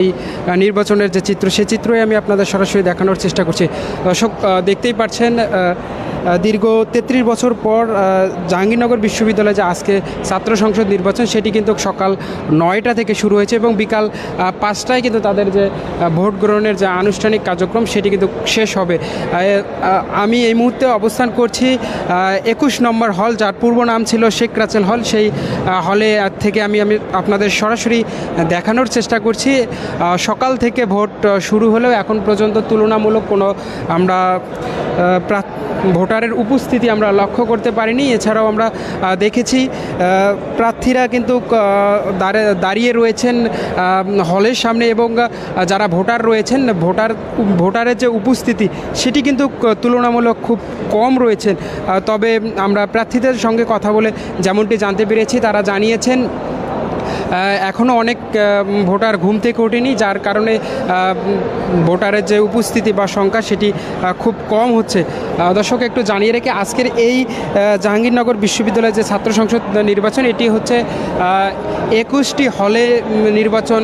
এই আহ, নির্বাচনের যে চিত্র সে চিত্রই আমি আপনাদের সরাসরি দেখানোর চেষ্টা করছি। দর্শক দেখতেই পাচ্ছেন দীর্ঘ তেত্রিশ বছর পর জাহাঙ্গীরনগর বিশ্ববিদ্যালয়ে যে আজকে ছাত্র সংসদ নির্বাচন সেটি কিন্তু সকাল নয়টা থেকে শুরু হয়েছে এবং বিকাল পাঁচটায় কিন্তু তাদের যে ভোট গ্রহণের যে আনুষ্ঠানিক কার্যক্রম সেটি কিন্তু শেষ হবে। আমি এই মুহূর্তে অবস্থান করছি একুশ নম্বর হল যার পূর্ব নাম ছিল শেখ রাচেল হল। সেই হলে থেকে আমি আমি আপনাদের সরাসরি দেখানোর চেষ্টা করছি। আহ, সকাল থেকে ভোট শুরু হলেও এখন পর্যন্ত তুলনামূলক কোনো আমরা ভোটারের উপস্থিতি আমরা লক্ষ্য করতে পারিনি। এছাড়াও আমরা দেখেছি প্রার্থীরা কিন্তু দাঁড়িয়ে রয়েছেন হলের সামনে এবং যারা ভোটার রয়েছেন, ভোটার, ভোটারের যে উপস্থিতি, সেটি কিন্তু তুলনামূলক খুব কম রয়েছেন তবে আমরা প্রার্থীদের সঙ্গে কথা বলে যেমনটি জানতে পেরেছি, তারা জানিয়েছেন এখনও অনেক ভোটার ঘুম থেকে ওঠেনি, যার কারণে ভোটারের যে উপস্থিতি বা সংখ্যা সেটি খুব কম হচ্ছে। দর্শক, একটু জানিয়ে রেখে আজকের এই জাহাঙ্গীরনগর বিশ্ববিদ্যালয়ের যে ছাত্র সংসদ নির্বাচন, এটি হচ্ছে একুশটি হলে নির্বাচন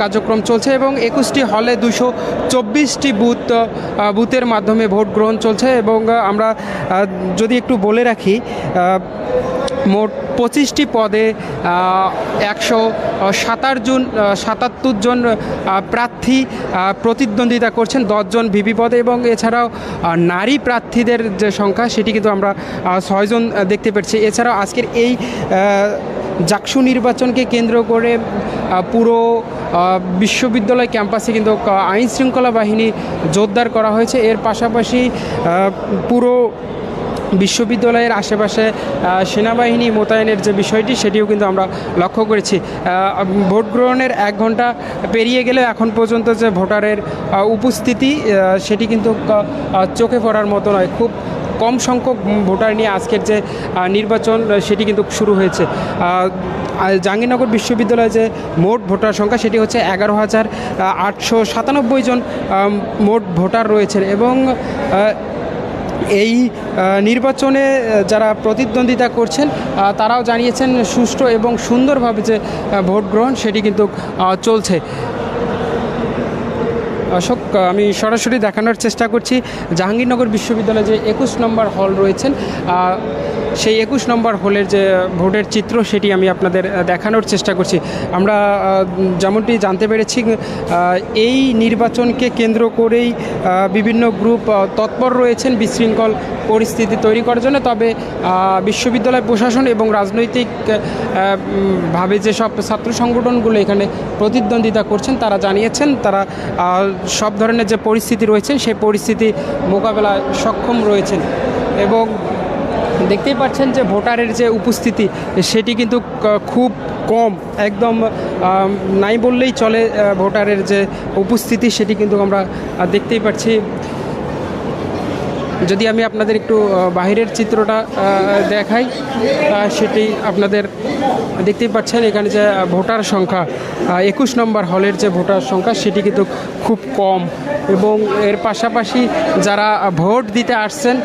কার্যক্রম চলছে এবং একুশটি হলে দুশো চব্বিশটি বুথ বুথের মাধ্যমে ভোট গ্রহণ চলছে এবং আমরা যদি একটু বলে রাখি মোট পঁচিশটি পদে একশো সাতাশ জন সাতাত্তর জন প্রার্থী প্রতিদ্বন্দ্বিতা করছেন দশজন ভিপি পদে এবং এছাড়াও নারী প্রার্থীদের যে সংখ্যা সেটি কিন্তু আমরা ছয়জন দেখতে পাচ্ছি এছাড়াও আজকের এই জাকসু নির্বাচনকে কেন্দ্র করে পুরো বিশ্ববিদ্যালয় ক্যাম্পাসে কিন্তু আইন শৃঙ্খলা বাহিনী জোরদার করা হয়েছে। এর পাশাপাশি পুরো বিশ্ববিদ্যালয়ের আশেপাশে সেনাবাহিনী মোতায়েনের যে বিষয়টি, সেটিও কিন্তু আমরা লক্ষ্য করেছি। ভোট গ্রহণের এক ঘণ্টা পেরিয়ে গেলে এখন পর্যন্ত যে ভোটারের উপস্থিতি সেটি কিন্তু চোখে পড়ার মতো নয়। খুব কম সংখ্যক ভোটার নিয়ে আজকের যে নির্বাচন সেটি কিন্তু শুরু হয়েছে। জাহাঙ্গীরনগর বিশ্ববিদ্যালয়ে যে মোট ভোটার সংখ্যা, সেটি হচ্ছে এগারো হাজার আটশো সাতানব্বই জন মোট ভোটার রয়েছেন এবং এই নির্বাচনে যারা প্রতিদ্বন্দ্বিতা করছেন তারাও জানিয়েছেন সুষ্ঠু এবং সুন্দরভাবে যে ভোট গ্রহণ, সেটি কিন্তু চলছে। অশোক আমি সরাসরি দেখানোর চেষ্টা করছি। জাহাঙ্গীরনগর বিশ্ববিদ্যালয়ে যে একুশ নম্বর হল রয়েছেন সেই একুশ নম্বর হলের যে ভোটের চিত্র সেটি আমি আপনাদের দেখানোর চেষ্টা করছি। আমরা যেমনটি জানতে পেরেছি এই নির্বাচনকে কেন্দ্র করেই বিভিন্ন গ্রুপ তৎপর রয়েছেন বিশৃঙ্খল পরিস্থিতি তৈরি করার জন্য। তবে বিশ্ববিদ্যালয় প্রশাসন এবং রাজনৈতিক ভাবে যেসব ছাত্র সংগঠনগুলো এখানে প্রতিদ্বন্দ্বিতা করছেন, তারা জানিয়েছেন, তারা সব ধরনের যে পরিস্থিতি রয়েছে, সেই পরিস্থিতি মোকাবেলায় সক্ষম রয়েছেন। এবং দেখতেই পাচ্ছেন যে ভোটারের যে উপস্থিতি, সেটি কিন্তু খুব কম। একদম নাই বললেই চলে ভোটারের যে উপস্থিতি, সেটি কিন্তু আমরা দেখতেই পাচ্ছি। যদি আমি আপনাদের একটু বাহিরের চিত্রটা দেখাই সেটি আপনাদের দেখতেই পাচ্ছেন, এখানে যে ভোটার সংখ্যা একুশ নম্বর হলের যে ভোটার সংখ্যা, সেটি কিন্তু খুব কম। এবং এর পাশাপাশি যারা ভোট দিতে আসছেন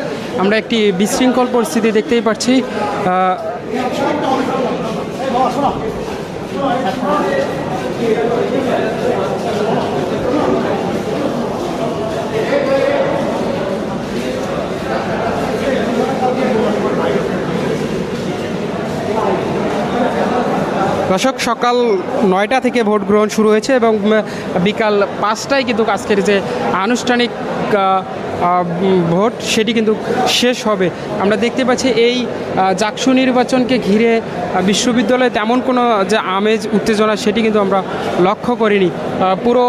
আমরা একটি বিশৃঙ্খল পরিস্থিতি দেখতেই পাচ্ছি দর্শক, সকাল নয়টা থেকে ভোট গ্রহণ শুরু হয়েছে এবং বিকাল পাঁচটায় কিন্তু আজকের যে আনুষ্ঠানিক ভোট, সেটি কিন্তু শেষ হবে। আমরা দেখতে পাচ্ছি এই জাকসু নির্বাচনকে ঘিরে বিশ্ববিদ্যালয়ে তেমন কোনো যে আমেজ, উত্তেজনা, সেটি কিন্তু আমরা লক্ষ্য করিনি। পুরো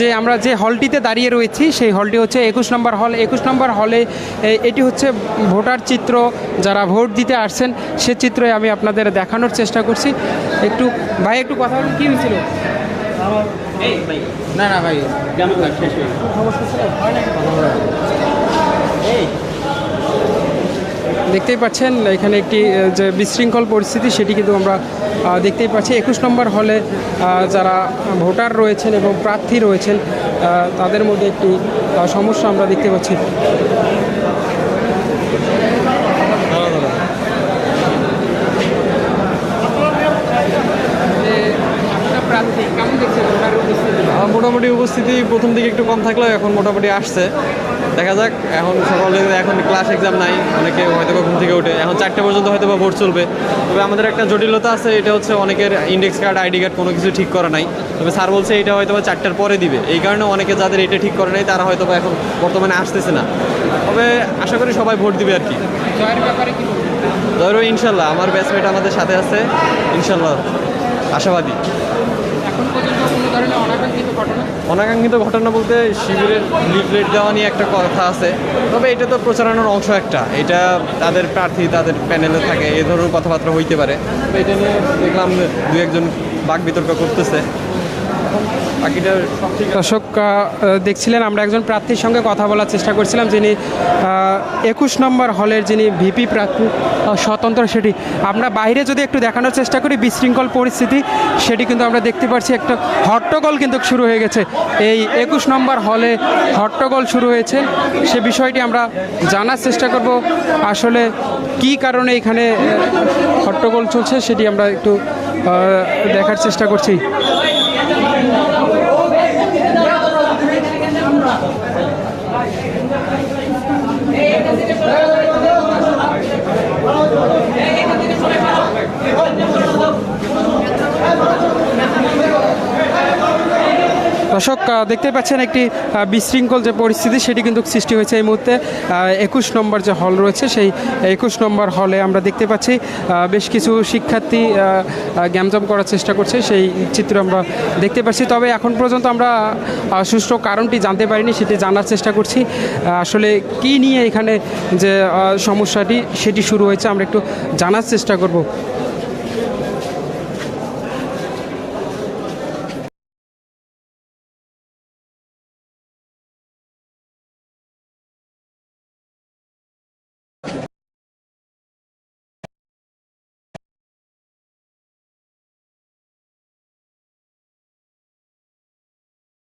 যে আমরা যে হলটিতে দাঁড়িয়ে রয়েছি, সেই হলটি হচ্ছে একুশ নম্বর হল। একুশ নম্বর হলে এটি হচ্ছে ভোটার চিত্র। যারা ভোট দিতে আসছেন, সে চিত্রই আমি আপনাদের দেখানোর চেষ্টা করছি। একটু, ভাই, একটু কথা বলুন, কী হয়েছিল? না না ভাই। কেন শেষ হয়ে দেখতেই পাচ্ছেন এখানে একটি যে বিশৃঙ্খল পরিস্থিতি সেটি কিন্তু আমরা দেখতেই পাচ্ছি। একুশ নম্বর হলে যারা ভোটার রয়েছেন এবং প্রার্থী রয়েছেন তাদের মধ্যে একটি সমস্যা আমরা দেখতে পাচ্ছি যে আপনারা প্রার্থী কেমন দেখছেন ভোটার উপস্থিতি মোটামুটি উপস্থিতি প্রথম দিকে একটু কম থাকলেও এখন মোটামুটি আসছে। দেখা যাক এখন সকালে এখন ক্লাস এক্সাম নাই অনেকে হয়তো ঘুম থেকে ওঠে এখন চারটে পর্যন্ত হয়তো বা ভোট চলবে। তবে আমাদের একটা জটিলতা আছে এটা হচ্ছে অনেকের ইন্ডেক্স কার্ড আইডি কার্ড কোনো কিছু ঠিক করা নাই। তবে স্যার বলছে এটা হয়তো বা চারটার পরে দিবে। এই কারণে অনেকে যাদের এটা ঠিক করে নাই তারা হয়তো বা এখন বর্তমানে আসতেছে না। তবে আশা করি সবাই ভোট দিবে আর কি। জয়ের ব্যাপারে কি ধরো ইনশাল্লাহ আমার ব্যাচমেট আমাদের সাথে আছে ইনশাল্লাহ। আশাবাদী। এখন পর্যন্ত অনাকাঙ্ক্ষিত ঘটনা বলতে শিবিরের লিফলেট দেওয়া নিয়ে একটা কথা আছে। তবে এটা তো প্রচারণার অংশ একটা। এটা তাদের প্রার্থী, তাদের প্যানেলে থাকে, এ ধরনের কথাবার্তা হইতে পারে। এটা নিয়ে দেখলাম দু একজন বাক বিতর্ক করতেছে। দর্শক দেখছিলেন আমরা একজন প্রার্থীর সঙ্গে কথা বলার চেষ্টা করছিলাম, যিনি একুশ নম্বর হলের যিনি ভিপি প্রার্থী স্বতন্ত্র সেটি। আমরা বাইরে যদি একটু দেখানোর চেষ্টা করি, বিশৃঙ্খল পরিস্থিতি, সেটি কিন্তু আমরা দেখতে পাচ্ছি একটা হট্টগোল কিন্তু শুরু হয়ে গেছে। এই একুশ নম্বর হলে হট্টগোল শুরু হয়েছে। সে বিষয়টি আমরা জানার চেষ্টা করব, আসলে কি কারণে এখানে হট্টগোল চলছে, সেটি আমরা একটু দেখার চেষ্টা করছি। দর্শক দেখতে পাচ্ছেন একটি বিশৃঙ্খল যে পরিস্থিতি, সেটি কিন্তু সৃষ্টি হয়েছে এই মুহূর্তে। একুশ নম্বর যে হল রয়েছে, সেই একুশ নম্বর হলে আমরা দেখতে পাচ্ছি বেশ কিছু শিক্ষার্থী গ্যামজাম করার চেষ্টা করছে, সেই চিত্র আমরা দেখতে পাচ্ছি। তবে এখন পর্যন্ত আমরা সুষ্ঠু কারণটি জানতে পারিনি, সেটি জানার চেষ্টা করছি। আসলে কি নিয়ে এখানে যে সমস্যাটি, সেটি শুরু হয়েছে, আমরা একটু জানার চেষ্টা করব।